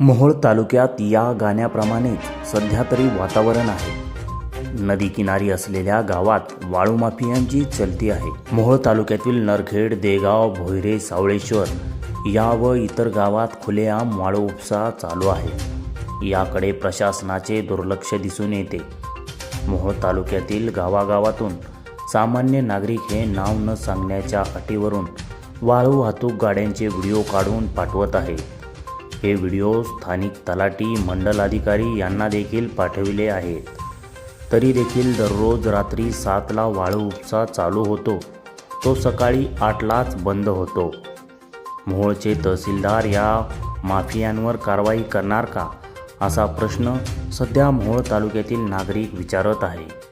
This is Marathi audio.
मोहोळ तालुक्यात या गाण्याप्रमाणेच सध्या तरी वातावरण आहे. नदी किनारी असलेल्या गावात वाळू माफियांची चलती आहे. मोहोळ तालुक्यातील नरखेड देगाव भोयरे सावळेश्वर या व इतर गावात खुलेआम वाळू उपसा चालू आहे. याकडे प्रशासनाचे दुर्लक्ष दिसून येते. मोहोळ तालुक्यातील गावागावातून सामान्य नागरिक हे नाव न सांगण्याच्या अटीवरून वाळू वाहतूक गाड्यांचे व्हिडिओ काढून पाठवत आहे. हे व्हिडिओ स्थानिक तलाठी मंडल अधिकारी यांना देखील पाठविले आहेत. तरी देखील दररोज रात्री सातला वाळू उपसा चालू होतो. तो सकाळी आठलाच बंद होतो. मोहोळचे तहसीलदार या माफियांवर कारवाई करणार का? असा प्रश्न सध्या मोहोळ तालुक्यातील नागरिक विचारत आहे.